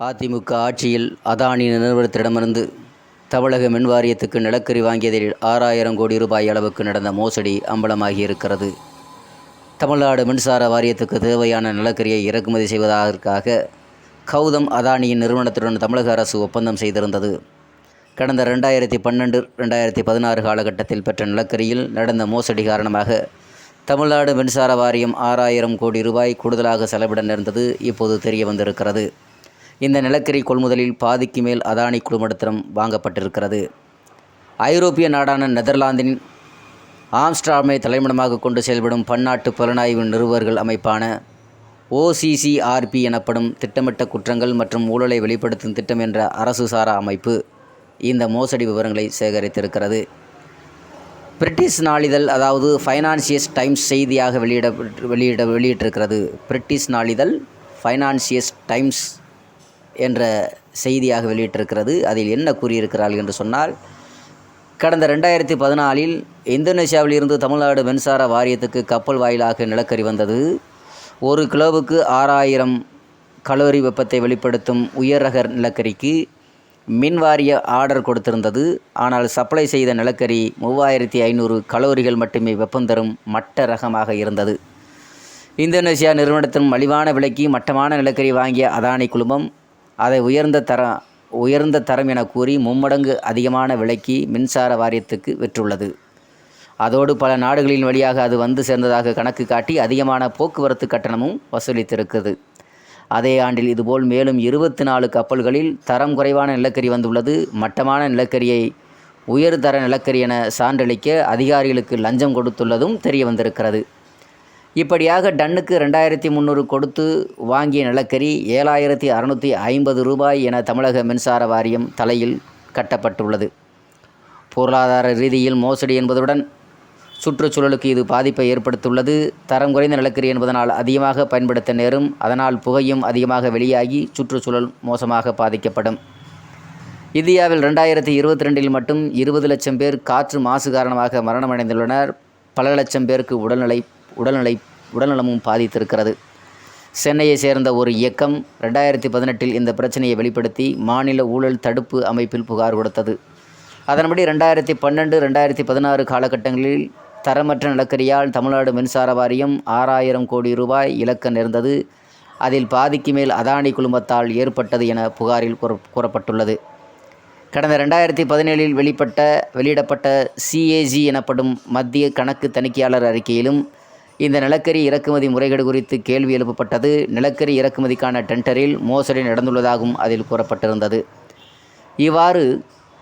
அதிமுக ஆட்சியில் அதானி நிறுவனத்திடமிருந்து தமிழக மின் வாரியத்துக்கு நிலக்கரி வாங்கியதில் ஆறாயிரம் கோடி ரூபாய் அளவுக்கு நடந்த மோசடி அம்பலமாகியிருக்கிறது. தமிழ்நாடு மின்சார வாரியத்துக்கு தேவையான நிலக்கரியை இறக்குமதி செய்வதற்காக கௌதம் அதானியின் நிறுவனத்துடன் தமிழக அரசு ஒப்பந்தம் செய்திருந்தது. கடந்த ரெண்டாயிரத்தி பன்னெண்டு ரெண்டாயிரத்தி பதினாறு காலகட்டத்தில் பெற்ற நிலக்கரியில் நடந்த மோசடி காரணமாக தமிழ்நாடு மின்சார வாரியம் ஆறாயிரம் கோடி ரூபாய் கூடுதலாக செலவிட நேர்ந்தது இப்போது தெரிய வந்திருக்கிறது இந்த நிலக்கரி கொள்முதலில் பாதிக்கு மேல் அதானி குழுமத்திடம் வாங்கப்பட்டிருக்கிறது. ஐரோப்பிய நாடான நெதர்லாந்தின் ஆம்ஸ்டாமை தலைமடமாக கொண்டு செயல்படும் பன்னாட்டு புலனாய்வு நிறுவர்கள் அமைப்பான ஓசிசிஆர்பி எனப்படும் திட்டமிட்ட குற்றங்கள் மற்றும் ஊழலை வெளிப்படுத்தும் திட்டம் என்ற அரசு சாரா அமைப்பு இந்த மோசடி விவரங்களை சேகரித்திருக்கிறது. பிரிட்டிஷ் நாளிதழ் அதாவது ஃபைனான்சியஸ் டைம்ஸ் செய்தியாக வெளியிட வெளியிட வெளியிட்டிருக்கிறது. பிரிட்டிஷ் நாளிதழ் ஃபைனான்சியஸ் டைம்ஸ் என்ற செய்தியாக வெளியிட்டிருக்கிறது. அதில் என்ன கூறியிருக்கிறார்கள் என்று சொன்னால் கடந்த ரெண்டாயிரத்தி பதினாலில் இந்தோனேஷியாவிலிருந்து தமிழ்நாடு மின்சார வாரியத்துக்கு கப்பல் வாயிலாக நிலக்கரி வந்தது. ஒரு கிலோவுக்கு ஆறாயிரம் கலோரி வெப்பத்தை வெளிப்படுத்தும் உயர் ரக நிலக்கரிக்கு மின் வாரிய ஆர்டர் கொடுத்திருந்தது. ஆனால் சப்ளை செய்த நிலக்கரி மூவாயிரத்தி ஐநூறு கலோரிகள் மட்டுமே வெப்பம் தரும் மட்ட ரகமாக இருந்தது. இந்தோனேசியா நிறுவனத்தின் மலிவான விலைக்கு மட்டமான நிலக்கரி வாங்கிய அதானி குழுமம் அதை உயர்ந்த தரம் உயர்ந்த தரம் என கூறி மும்மடங்கு அதிகமான விலைக்கு மின்சார வாரியத்துக்கு விற்றுள்ளது. அதோடு பல நாடுகளின் வழியாக அது வந்து சேர்ந்ததாக கணக்கு காட்டி அதிகமான போக்குவரத்து கட்டணமும் வசூலித்திருக்கிறது. அதே ஆண்டில் இதுபோல் மேலும் இருபத்தி நாலு கப்பல்களில் தரம் குறைவான நிலக்கரி வந்துள்ளது. மட்டமான நிலக்கரியை உயர்தர நிலக்கரி என சான்றளிக்க அதிகாரிகளுக்கு லஞ்சம் கொடுத்துள்ளதும் தெரிய வந்திருக்கிறது இப்படியாக டன்னுக்கு ரெண்டாயிரத்தி முந்நூறு கொடுத்து வாங்கிய நிலக்கரி ஏழாயிரத்தி அறநூற்றி ஐம்பது ரூபாய் என தமிழக மின்சார வாரியம் தலையில் கட்டப்பட்டுள்ளது. பொருளாதார ரீதியில் மோசடி என்பதுடன் சுற்றுச்சூழலுக்கு இது பாதிப்பை ஏற்படுத்தியுள்ளது. தரம் குறைந்த நிலக்கரி என்பதனால் அதிகமாக பயன்படுத்த நேரும் அதனால் புகையும் அதிகமாக வெளியாகி சுற்றுச்சூழல் மோசமாக பாதிக்கப்படும். இந்தியாவில் ரெண்டாயிரத்தி இருபத்தி ரெண்டில் மட்டும் இருபது லட்சம் பேர் காற்று மாசு காரணமாக மரணமடைந்துள்ளனர். பல லட்சம் பேருக்கு உடல்நிலை உடல்நிலை உடல்நலமும் பாதித்திருக்கிறது. சென்னையை சேர்ந்த ஒரு இயக்கம் ரெண்டாயிரத்தி பதினெட்டில் இந்த பிரச்சனையை வெளிப்படுத்தி மாநில ஊழல் தடுப்பு அமைப்பில் புகார் கொடுத்தது. அதன்படி ரெண்டாயிரத்தி பன்னெண்டு ரெண்டாயிரத்தி பதினாறு காலகட்டங்களில் தரமற்ற நிலக்கரியால் தமிழ்நாடு மின்சார வாரியம் ஆறாயிரம் கோடி ரூபாய் இலக்க நேர்ந்தது. அதில் பாதிக்கு மேல் அதானி குழுமத்தால் ஏற்பட்டது என புகாரில் கூற கூறப்பட்டுள்ளது. கடந்த ரெண்டாயிரத்தி பதினேழில் வெளிப்பட்ட வெளியிடப்பட்ட சிஏஜி எனப்படும் மத்திய கணக்கு தணிக்கையாளர் அறிக்கையிலும் இந்த நிலக்கரி இறக்குமதி முறைகேடு குறித்து கேள்வி எழுப்பப்பட்டது. நிலக்கரி இறக்குமதிக்கான டெண்டரில் மோசடி நடந்துள்ளதாகவும் அதில் கூறப்பட்டிருந்தது. இவ்வாறு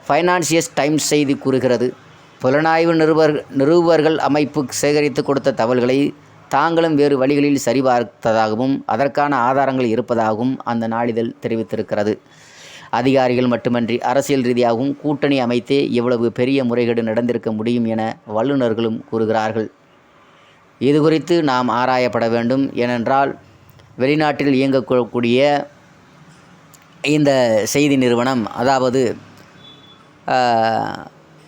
ஃபைனான்சியஸ் டைம்ஸ் செய்தி கூறுகிறது. புலனாய்வு நிருபர் நிருபர்கள் அமைப்பு சேகரித்து கொடுத்த தகவல்களை தாங்களும் வேறு வழிகளில் சரிபார்த்ததாகவும் அதற்கான ஆதாரங்கள் இருப்பதாகவும் அந்த நாளிதழ் தெரிவித்திருக்கிறது. அதிகாரிகள் மட்டுமன்றி அரசியல் ரீதியாகவும் கூட்டணி அமைத்தே இவ்வளவு பெரிய முறைகேடு நடந்திருக்க முடியும் என வல்லுநர்களும் கூறுகிறார்கள். இது குறித்து நாம் ஆராயப்பட வேண்டும் ஏனென்றால் வெளிநாட்டில் இயங்கக்கூடிய இந்த செய்தி நிறுவனம் அதாவது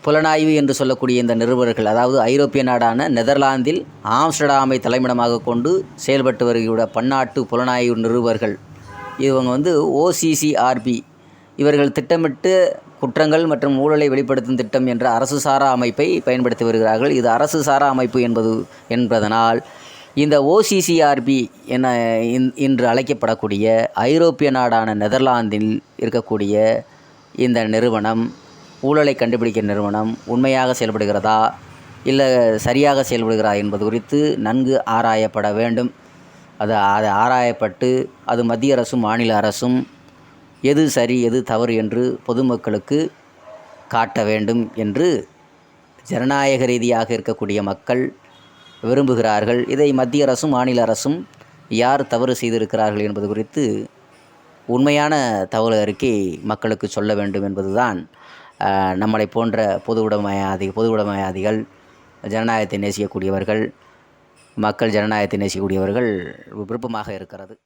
புலனாய்வு என்று சொல்லக்கூடிய இந்த நிறுவனர்கள் அதாவது ஐரோப்பிய நாடான நெதர்லாந்தில் ஆம்ஸ்டர்டாமை தலைமையிடமாக கொண்டு செயல்பட்டு வருகிற பன்னாட்டு புலனாய்வு நிறுவர்கள் இவங்க வந்து ஓசிசிஆர்பி இவர்கள் திட்டமிட்டு குற்றங்கள் மற்றும் ஊழலை வெளிப்படுத்தும் திட்டம் என்ற அரசு சாரா அமைப்பை பயன்படுத்தி வருகிறார்கள். இது அரசு சாரா அமைப்பு என்பது என்பதனால் இந்த ஓசிசிஆர்பி என இன்று அழைக்கப்படக்கூடிய ஐரோப்பிய நாடான நெதர்லாந்தில் இருக்கக்கூடிய இந்த நிறுவனம் ஊழலை கண்டுபிடிக்கிற நிறுவனம் உண்மையாக செயல்படுகிறதா இல்லை சரியாக செயல்படுகிறதா என்பது குறித்து நன்கு ஆராயப்பட வேண்டும். அது அது ஆராயப்பட்டு அது மத்திய அரசும் மாநில அரசும் எது சரி எது தவறு என்று பொதுமக்களுக்கு காட்ட வேண்டும் என்று ஜனநாயக ரீதியாக இருக்கக்கூடிய மக்கள் விரும்புகிறார்கள். இதை மத்திய அரசும் மாநில அரசும் யார் தவறு செய்திருக்கிறார்கள் என்பது குறித்து உண்மையான தகவல் அறிக்கை மக்களுக்கு சொல்ல வேண்டும் என்பதுதான் நம்மளை போன்ற பொது உடைமையாதி பொது உடைமையாதிகள் ஜனநாயகத்தை நேசிக்கக்கூடியவர்கள் மக்கள் ஜனநாயகத்தை நேசிக்கக்கூடியவர்கள் விருப்பமாக இருக்கிறது.